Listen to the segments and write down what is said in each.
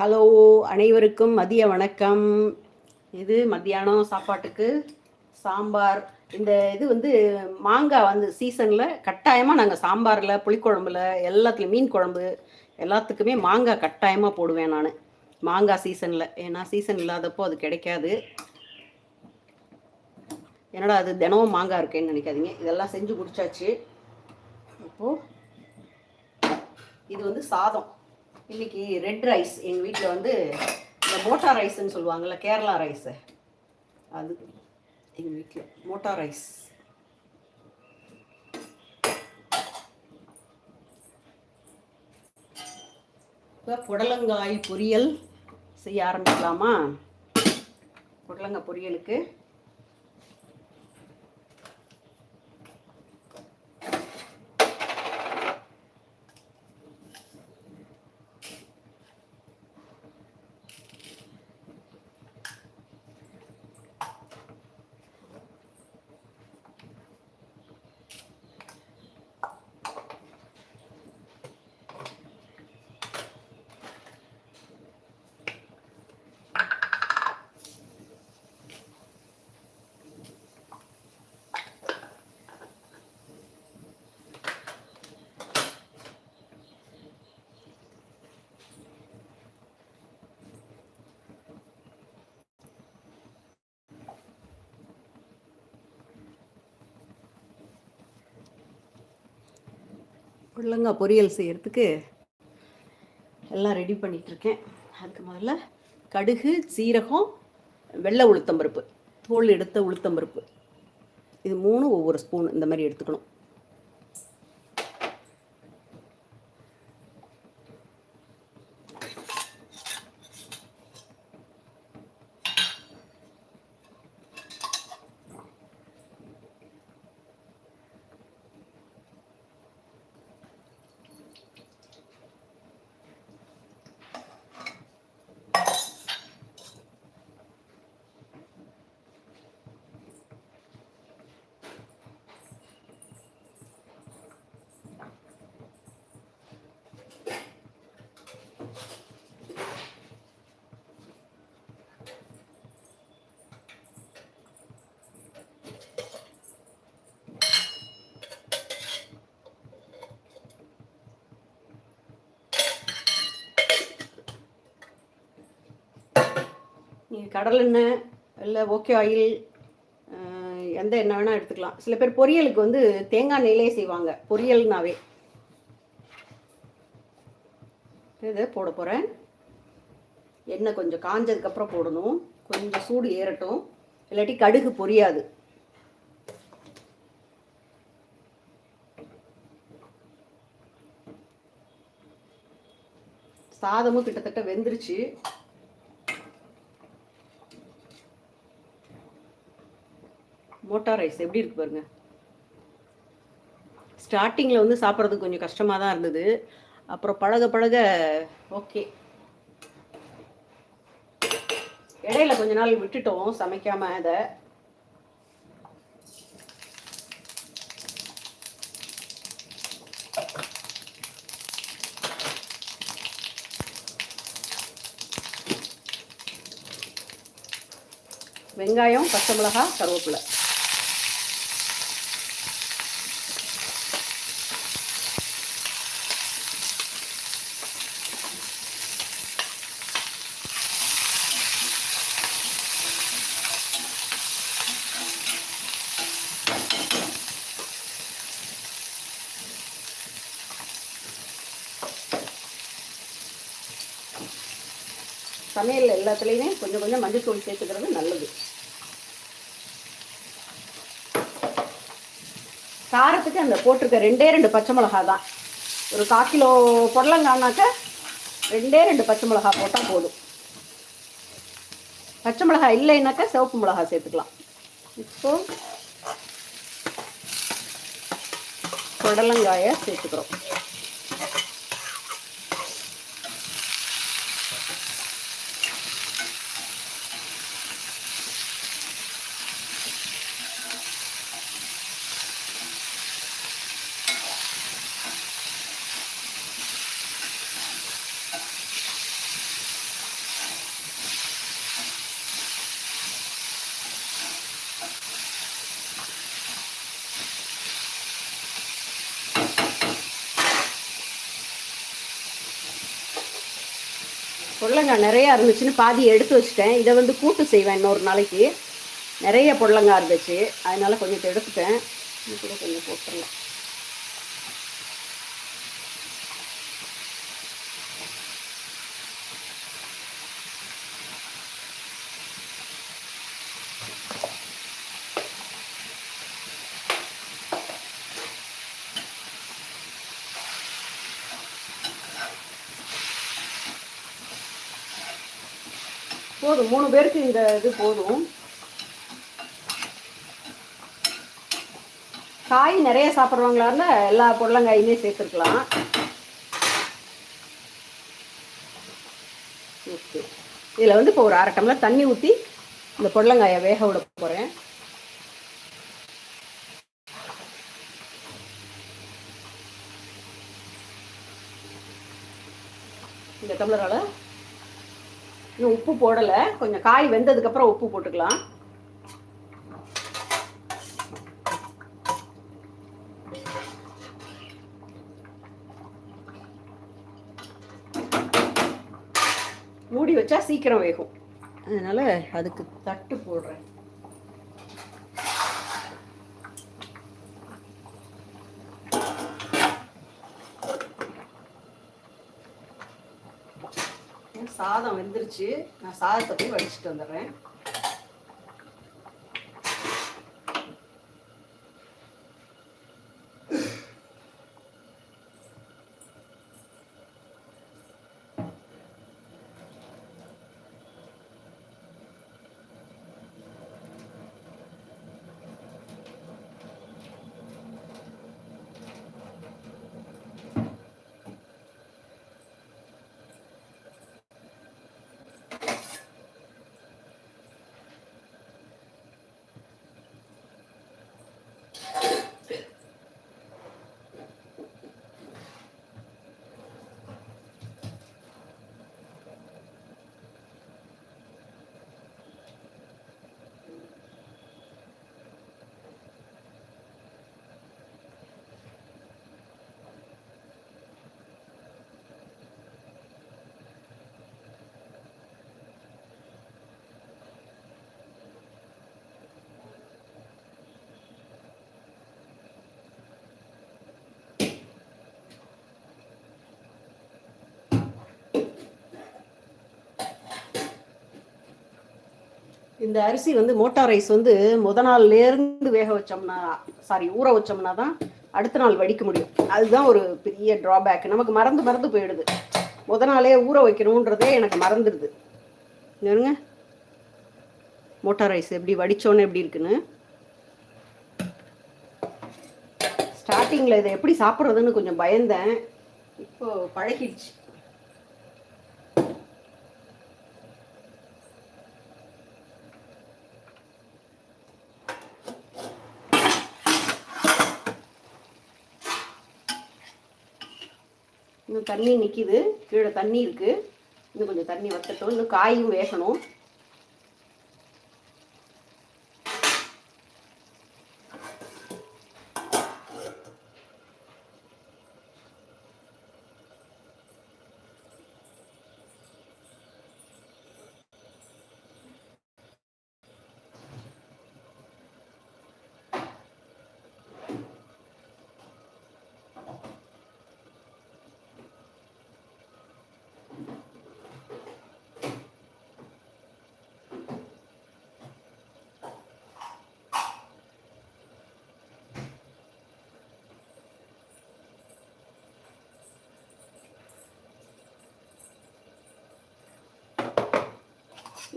Hello அனைவருக்கும் மதிய வணக்கம். இது மத்தியானம் சாப்பாட்டுக்கு சாம்பார். இந்த இது வந்து மாங்காய் வந்து சீசனில் கட்டாயமாக நாங்கள் சாம்பாரில் புளிக்குழம்புல எல்லாத்துலேயும் மீன் குழம்பு எல்லாத்துக்குமே மாங்காய் கட்டாயமாக போடுவேன் நான். மாங்காய் சீசனில். ஏன்னா சீசன் இல்லாதப்போ அது கிடைக்காது. என்னடா அது தினமும் மாங்காய் இருக்கேன்னு நினைக்காதீங்க. இதெல்லாம் செஞ்சு குடிச்சாச்சு இப்போது இது வந்து சாதம். இன்னைக்கு ரெட் ரைஸ் எங்கள் வீட்டில் வந்து இந்த மோட்டா ரைஸ்ன்னு சொல்லுவாங்கள்ல கேரளா ரைஸு அது எங்கள் வீட்டில் மோட்டா ரைஸ் இப்போ புடலங்காய் பொரியல் செய்ய ஆரம்பிக்கலாமா? புடலங்காய் பொரியலுக்கு. புடலங்காய் பொரியல் செய்கிறதுக்கு எல்லாம் ரெடி பண்ணிகிட்ருக்கேன் அதுக்கு முதல்ல கடுகு சீரகம் வெள்ளை உளுத்தம்பருப்பு. தோல் எடுத்த உளுத்தம்பருப்பு. இது மூணு ஒவ்வொரு ஸ்பூன் இந்த மாதிரி எடுத்துக்கணும். நீங்கள் கடலெண்ணெய் இல்லை ஓகே ஆயில் எந்த எண்ணெய் வேணால் எடுத்துக்கலாம். சில பேர் பொரியலுக்கு வந்து தேங்காய் நெய்லே செய்வாங்க பொரியல்னாவே. இதை போட போகிறேன் எண்ணெய் கொஞ்சம் காஞ்சதுக்கப்புறம் போடணும். கொஞ்சம் சூடு ஏறட்டும். இல்லாட்டி கடுகு பொரியாது. சாதமும் கிட்டத்தட்ட வெந்துருச்சு. மோட்டா ரைஸ் எப்படி இருக்கு பாருங்க. ஸ்டார்டிங்கில் வந்து சாப்பிட்றதுக்கு கொஞ்சம் கஷ்டமாக தான் இருந்தது. அப்புறம் பழக பழக ஓகே இடையில கொஞ்ச நாள் விட்டுட்டோம் சமைக்காம அதை. வெங்காயம் பச்சை மிளகா கருவேப்பிலை. சமையல் எல்லாத்துலேயுமே கொஞ்சம் கொஞ்சம் மஞ்சள் சேர்த்துக்கிறது நல்லது. காரத்துக்கு அந்த போட்டிருக்க ரெண்டே ரெண்டு பச்சை மிளகா தான். ஒரு கால் கிலோ புடலங்கானாக்க ரெண்டே ரெண்டு பச்சை மிளகா போட்டால் போதும். பச்சை மிளகா இல்லைன்னாக்கா சிவப்பு மிளகா சேர்த்துக்கலாம். இப்போ புடலங்காயை சேர்த்துக்கிறோம். புடலங்காய் நிறையா இருந்துச்சுன்னு பாதி எடுத்து வச்சுட்டேன். இதை வந்து கூட்டு செய்வேன் இன்னொரு நாளைக்கு. நிறைய புடலங்காய் இருந்துச்சு. அதனால் கொஞ்சம் எடுத்துட்டேன். இது கூட கொஞ்சம் போட்டுடலாம். போதும். மூணு பேருக்கு இந்த இது போதும். காய் நிறைய சாப்பிட்றவங்களா இருந்தால் எல்லா புடலங்காயுமே சேர்த்துருக்கலாம். ஓகே. இதில் வந்து இப்போ ஒரு அரை டம்ளர் தண்ணி ஊற்றி இந்த புடலங்காயை வேக விட போகிறேன் இந்த டம்ளரால் இன்னும் உப்பு போடலை. கொஞ்சம் காய் வெந்ததுக்கப்புறம் உப்பு போட்டுக்கலாம். மூடி வச்சா சீக்கிரம் வேகும். அதனால அதுக்கு தட்டு போடுறேன். சாதம் வெந்துருச்சு. நான் சாதத்தை போய் வடிச்சிட்டு வந்துடுறேன். இந்த அரிசி வந்து மோட்டார் ரைஸ் வந்து முத நாள்லேருந்து வேக வச்சோம்னா சாரி ஊற வச்சோம்னா தான் அடுத்த நாள் வடிக்க முடியும். அதுதான் ஒரு பெரிய ட்ராபேக் நமக்கு மறந்து மறந்து போயிடுது. முத நாளே ஊற வைக்கணுன்றதே எனக்கு மறந்துடுது. பாருங்க மோட்டார் ரைஸ் எப்படி வடிச்சோன்னு எப்படி இருக்குன்னு? ஸ்டார்டிங்கில் இதை எப்படி சாப்பிட்றதுன்னு கொஞ்சம் பயந்தேன். இப்போ பழகிடுச்சு. இன்னும் தண்ணி நிற்கிது கீழே தண்ணி இருக்குது இன்னும் கொஞ்சம் தண்ணி வத்தட்டும். இன்னும் காயும் வேகணும்.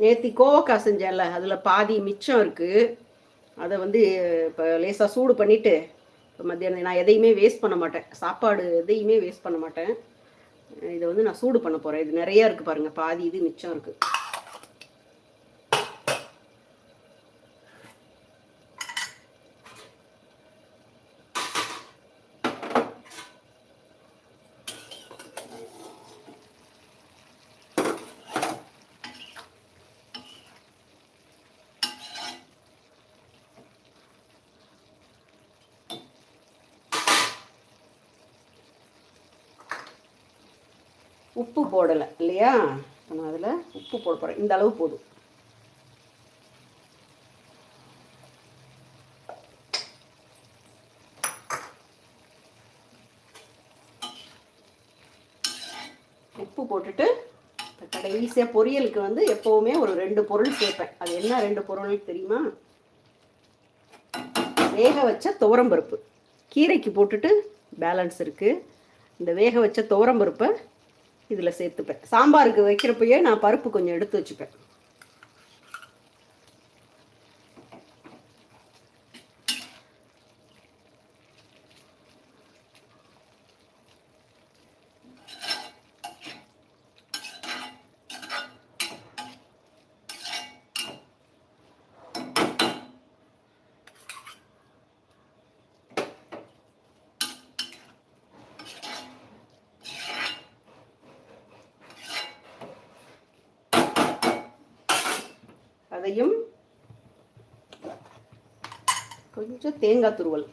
நேத்தி கோவக்காய் செஞ்சேன்ல அதில் பாதி மிச்சம் இருக்குது அதை வந்து இப்போ லேசாக சூடு பண்ணிவிட்டு இப்போ மத்தியானம் நான் எதையுமே வேஸ்ட் பண்ண மாட்டேன். சாப்பாடு எதையுமே வேஸ்ட் பண்ண மாட்டேன். இதை வந்து நான் சூடு பண்ண போகிறேன் இது நிறையா இருக்குது பாருங்கள் பாதி இது மிச்சம் இருக்குது உப்பு போடலை இல்லையா? நான் அதில் உப்பு போட போகிறேன் இந்த அளவு போதும். உப்பு போட்டுட்டு கடைசியாக பொரியலுக்கு வந்து எப்போவுமே ஒரு ரெண்டு பொருள் சேர்ப்பேன். அது என்ன ரெண்டு பொருள் தெரியுமா? வேக வச்ச துவரம்பருப்பு. கீரைக்கு போட்டுட்டு பேலன்ஸ் இருக்குது இந்த வேக வச்ச துவரம்பருப்பை இதில் சேர்த்துப்பேன். சாம்பாருக்கு வைக்கிறப்பயே நான் பருப்பு கொஞ்சம் எடுத்து வச்சுப்பேன். அதையும் கொஞ்சம் தேங்காய் துருவல்.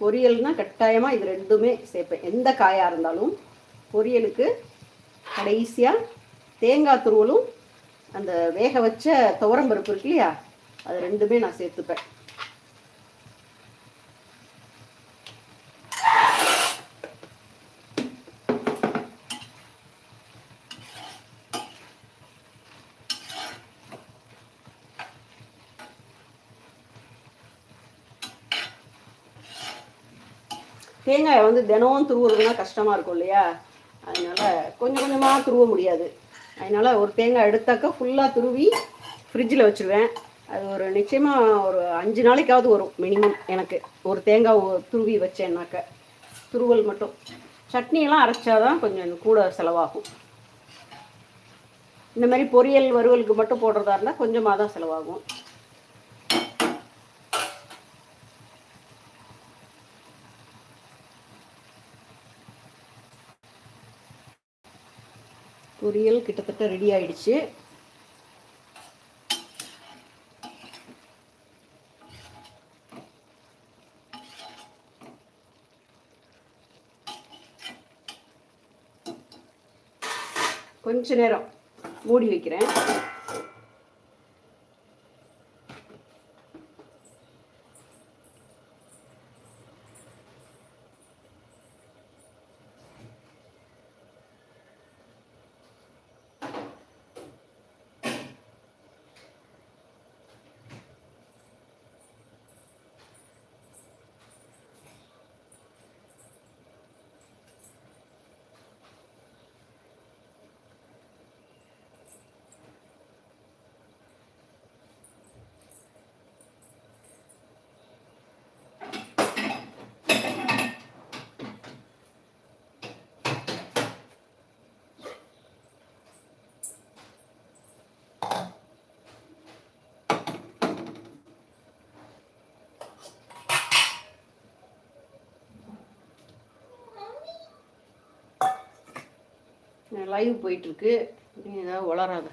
பொரியல்னா கட்டாயமாக இது ரெண்டுமே சேர்ப்பேன். எந்த காயாக இருந்தாலும் பொரியலுக்கு கடைசியாக தேங்காய் துருவலும் அந்த வேக வச்ச துவரம்பருப்பு இருக்கு இல்லையா அது ரெண்டுமே நான் சேர்த்துப்பேன் தேங்காயை வந்து தினமும் துருவுறதுனா கஷ்டமாக இருக்கும் இல்லையா? அதனால் கொஞ்சம் கொஞ்சமாக துருவ முடியாது. அதனால் ஒரு தேங்காய் எடுத்தாக்கா ஃபுல்லாக துருவி ஃப்ரிட்ஜில் வச்சுருவேன். அது ஒரு நிச்சயமாக ஒரு அஞ்சு நாளைக்காவது வரும் மினிமம் எனக்கு. ஒரு தேங்காய் துருவி வச்சேன்னாக்க. துருவல் மட்டும். சட்னியெல்லாம் அரைச்சாதான் கொஞ்சம் கூட செலவாகும். இந்த மாதிரி பொரியல் வறுவலுக்கு மட்டும் போடுறதா இருந்தால் கொஞ்சமாக தான் செலவாகும். பொரியல் கிட்டத்தட்ட ரெடி ஆயிடுச்சு. கொஞ்ச நேரம் மூடி வைக்கிறேன். லைவ் போயிட்டுருக்கு. நீ ஏதாவது வளராத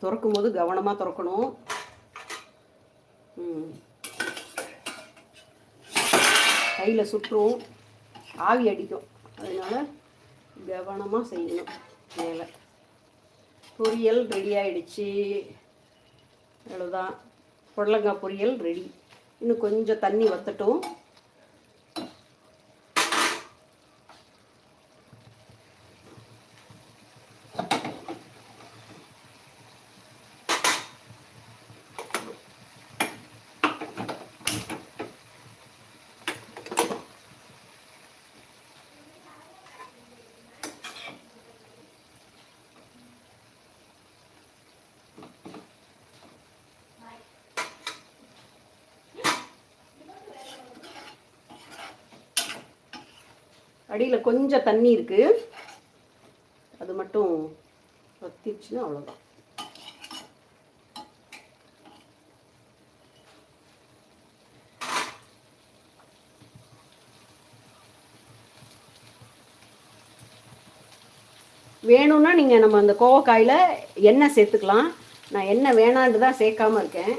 திறக்கும் போது கவனமாக திறக்கணும் கையில் சுற்றும் ஆவி அடிக்கும். அதனால கவனமாக செய்யணும். வேலை பொரியல் ரெடி ஆகிடுச்சு அவ்வளோதான் புடலங்காய் பொரியல் ரெடி இன்னும் கொஞ்சம் தண்ணி வத்தட்டும். அடியில் கொஞ்சம் தண்ணி இருக்கு. அது மட்டும் வத்திச்சுன்னா அவ்வளோதான் வேணும்னா நீங்கள் நம்ம அந்த கோவக்காயில் எண்ணெய் சேர்த்துக்கலாம். நான் எண்ணெய் வேணான்ட்டு தான் சேர்க்காம இருக்கேன்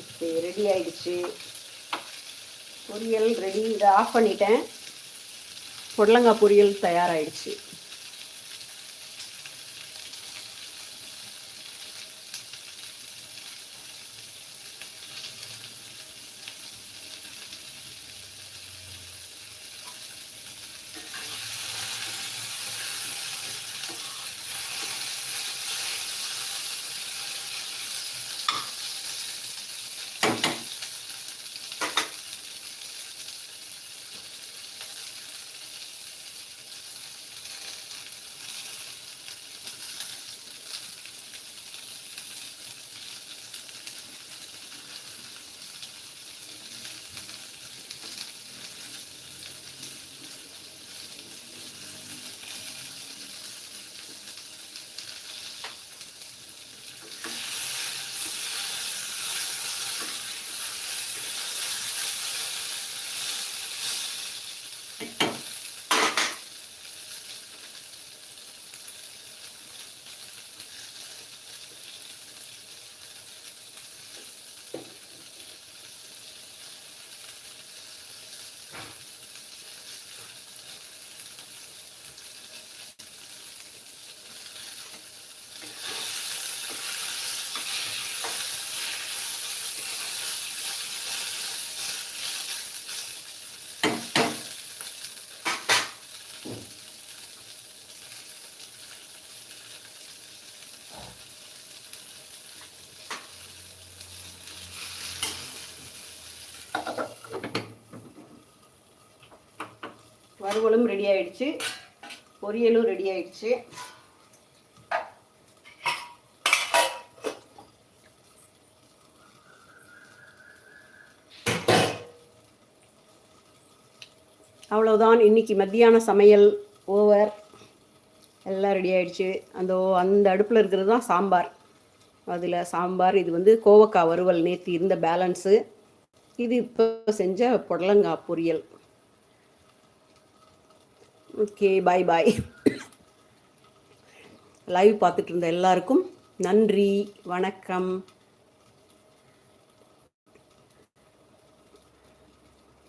இப்போ ரெடி ஆயிடுச்சு. பொரியல் ரெடி இதை ஆஃப் பண்ணிட்டேன். புடலங்காய் பொரியல் தயாராகிடுச்சு வறுவலும் ரெடி ஆயிடுச்சு. பொரியலும் ரெடி ஆயிடுச்சு. அவ்வளோதான் இன்னைக்கு மத்தியான சமையல் ஓவர் எல்லாம் ரெடி ஆயிடுச்சு. அந்த அந்த அடுப்பில் இருக்கிறது தான் சாம்பார். அதில் சாம்பார் இது வந்து கோவக்காய் வறுவல் நேற்று இருந்த பேலன்ஸு இது இப்போ செஞ்ச புடலங்காய் பொரியல். ஓகே பாய் பாய் லைவ் பார்த்துட்டு இருந்த எல்லாருக்கும் நன்றி வணக்கம்.